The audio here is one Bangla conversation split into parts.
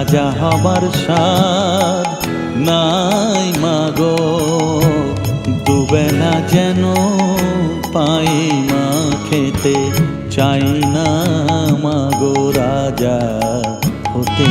রাজা হবার সাদ নাই মাগো। দুবেলা যেন পাই মা খেতে, চাই না মাগো রাজা হতে।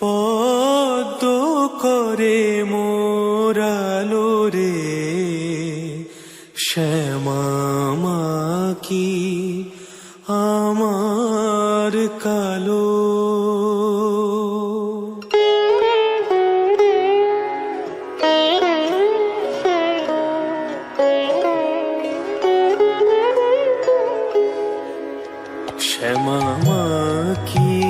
পদ্ম করে মোরালো রে শ্যামা কি আমার কালো। শ্যামা কি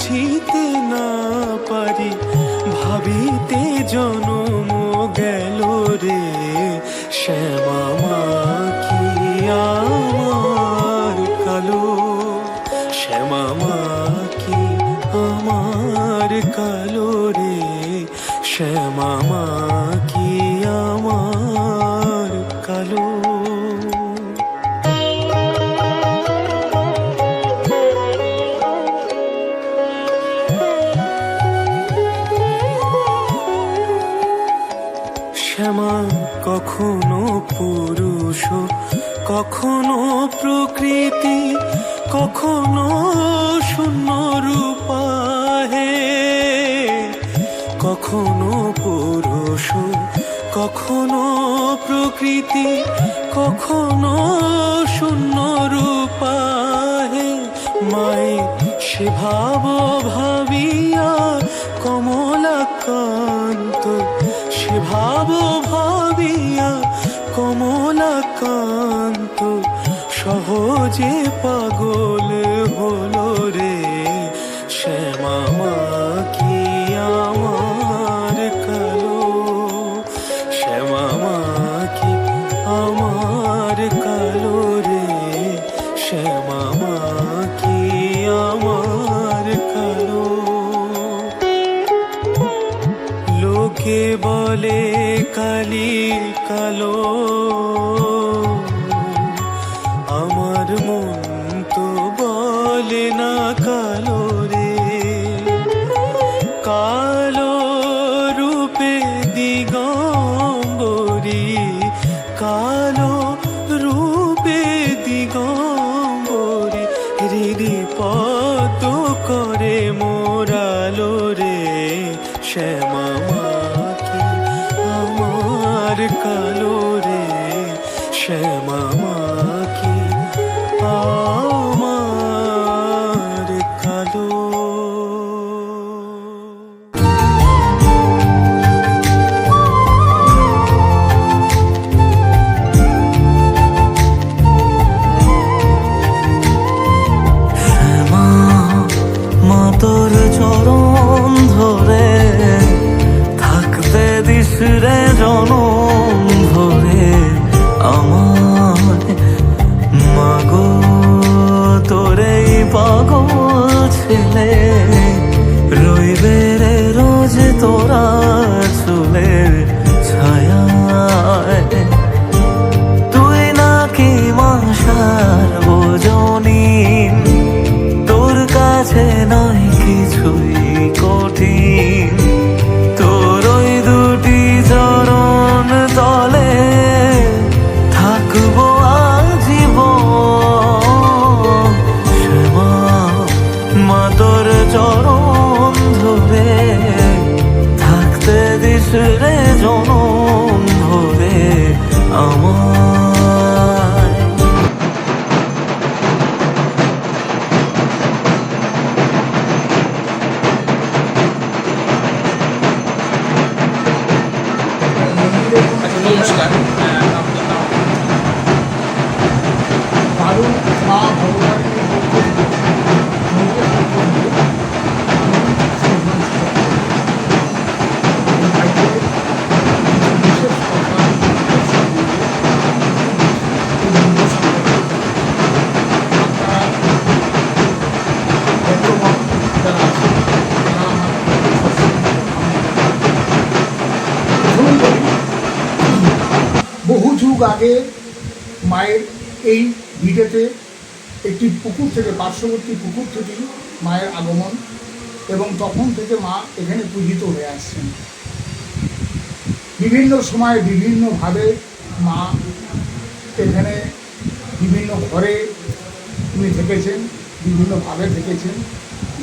বুঝিতে না পারি, ভাবিতে জনম গেল রে, শ্যামা মা কি আমার কালো, শ্যামা মা কি আমার কালো রে, শ্যামা মা কখনো প্রকৃতি, কখনো শূন্য রূপা হে কখনো পুরুষ, কখনো প্রকৃতি, কখনো শূন্য রূপা হে মায়ের সে ভাব পাগল হলো রে। শ্যামা কি আমার কালো? শ্যামা কি আমার কালো রে? শ্যামা কি আমার কালো? লোকে বলে কালি কালো। কালো রে শ্যামা নয় কিছুই কঠিন। বহু যুগ আগে মায়ের এই ভিটেতে একটি পুকুর থেকে, পার্শ্ববর্তী পুকুর থেকে মায়ের আগমন এবং তখন থেকে মা এখানে পূজিত হয়ে আসছেন। বিভিন্ন সময় বিভিন্নভাবে মা এখানে বিভিন্ন ঘরে তিনি থেকেছেন বিভিন্নভাবে থেকেছেন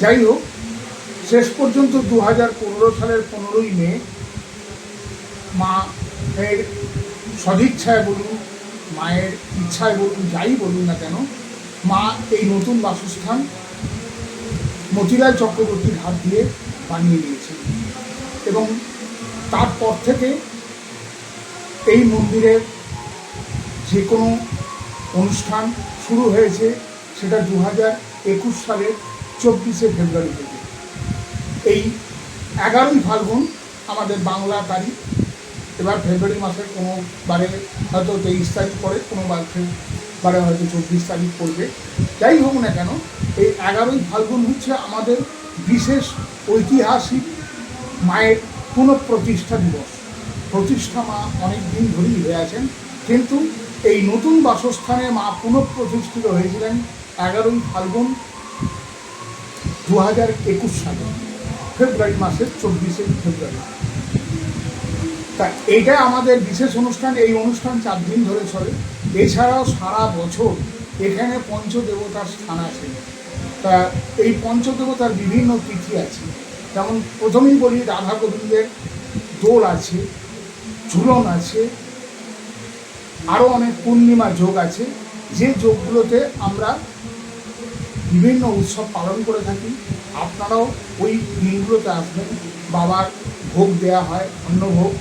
যাই হোক, শেষ পর্যন্ত দু হাজার পনেরো সালের পনেরোই মে মা এর সদিচ্ছায় বলুন, মায়ের ইচ্ছায় বলুন, যাই বলুন না কেন, মা এই নতুন বাসস্থান মতিলাল চক্রবর্তীর হাত দিয়ে বানিয়ে দিয়েছেন। এবং তারপর থেকে এই মন্দিরের যে কোনো অনুষ্ঠান শুরু হয়েছে সেটা দু হাজার একুশ সালের চব্বিশে ফেব্রুয়ারি থেকে। এই এগারোই ফাল্গুন আমাদের বাংলা তারিখ। এবার ফেব্রুয়ারি মাসের কোনো বারে হয়তো তেইশ তারিখ পরে কোনো বারে হয়তো চব্বিশ তারিখ পড়বে। যাই হোক না কেন, এই এগারোই ফাল্গুন হচ্ছে আমাদের বিশেষ ঐতিহাসিক মায়ের পুনঃপ্রতিষ্ঠা দিবস। প্রতিষ্ঠা মা অনেক দিন ধরেই হয়ে আছেন, কিন্তু এই নতুন বাসস্থানে মা পুনঃপ্রতিষ্ঠিত হয়েছিলেন এগারোই ফাল্গুন দু হাজার একুশ সালে, ফেব্রুয়ারি মাসের চব্বিশে ফেব্রুয়ারি। তা এটা আমাদের বিশেষ অনুষ্ঠান, এই অনুষ্ঠান চার দিন ধরে চলে। এছাড়াও সারা বছর এখানে পঞ্চদেবতার স্থান আছে। তা এই পঞ্চদেবতার বিভিন্ন তিথি আছে। যেমন প্রথমেই বলি রাধা গোবিন্দের দোল আছে, ঝুলন আছে আরও অনেক পূর্ণিমা যোগ আছে। যে যোগগুলোতে আমরা বিভিন্ন উৎসব পালন করে থাকি, আপনারাও ওই দিনগুলোতে আসবেন। বাবার ভোগ দেয়া হয় অন্নভোগ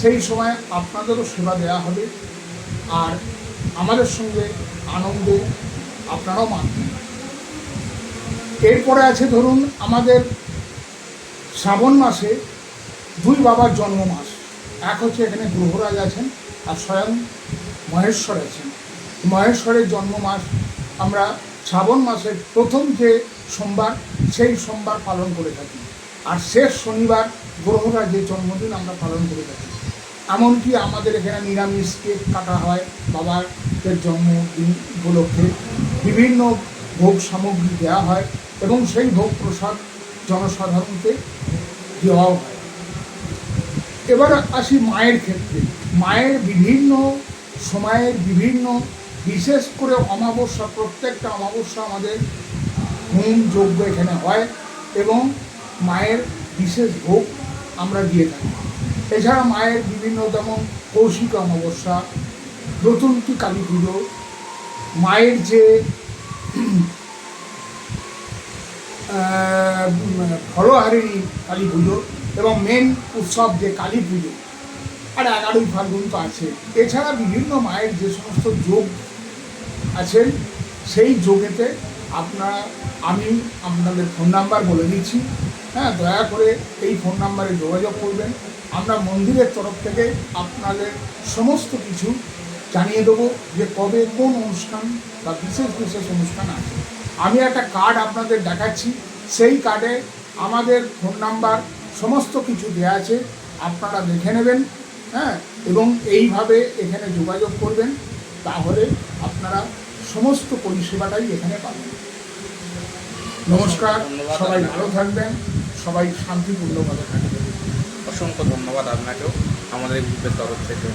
সেই সময় আপনাদেরও সেবা দেয়া হবে। আর আমাদের সঙ্গে আনন্দে আপনারাও মানবেন। এরপরে আছে ধরুন আমাদের শ্রাবণ মাসে দুই বাবার জন্ম মাস এক হচ্ছে এখানে গ্রহরাজ আছেন আর স্বয়ং মহেশ্বর আছেন মহেশ্বরের জন্ম মাস আমরা শ্রাবণ মাসের প্রথম যে সোমবার, সেই সোমবার পালন করে থাকি। আর শেষ শনিবার গ্রহরা যে জন্মদিন আমরা পালন করে থাকি। এমনকি আমাদের এখানে নিরামিষ কেক কাটা হয় বাবার জন্মদিন উপলক্ষে বিভিন্ন ভোগ সামগ্রী দেওয়া হয় এবং সেই ভোগ প্রসাদ জনসাধারণকে দেওয়াও হয়। এবার আসি মায়ের ক্ষেত্রে। মায়ের বিভিন্ন সময়ের বিভিন্ন, বিশেষ করে অমাবস্যা, প্রত্যেকটা অমাবস্যা আমাদের হোম যজ্ঞ এখানে হয় এবং মায়ের বিশেষ ভোগ আমরা দিয়ে থাকি। এছাড়া মায়ের বিভিন্ন যেমন কৌশিক অমাবস্যা নতুনটি কালী পুজো, মায়ের যে ফলহারিণী কালী পুজো এবং মেন উৎসব যে কালী পুজো আর এগারোই ফাল্গুন তো আছে। এছাড়া বিভিন্ন মায়ের যে সমস্ত যোগ আছেন, সেই যোগেতে আপনারা, আমি আপনাদের ফোন নাম্বার বলে দিচ্ছি। হ্যাঁ দয়া করে এই ফোন নাম্বারে যোগাযোগ করবেন। আমরা মন্দিরের তরফ থেকে আপনাদের সমস্ত কিছু জানিয়ে দেবো যে কবে কোন অনুষ্ঠান বা বিশেষ বিশেষ অনুষ্ঠান আছে। আমি একটা কার্ড আপনাদের দেখাচ্ছি। সেই কার্ডে আমাদের ফোন নাম্বার, সমস্ত কিছু দেওয়া আছে। আপনারা দেখে নেবেন। হ্যাঁ এবং এইভাবে এখানে যোগাযোগ করবেন তাহলে আপনারা সমস্ত পরিষেবাটাই এখানে পাবেন। নমস্কার সবাই ভালো থাকবেন সবাই শান্তিপূর্ণভাবে থাকবেন। অসংখ্য ধন্যবাদ আপনাকেও আমাদের গ্রুপের তরফ থেকে।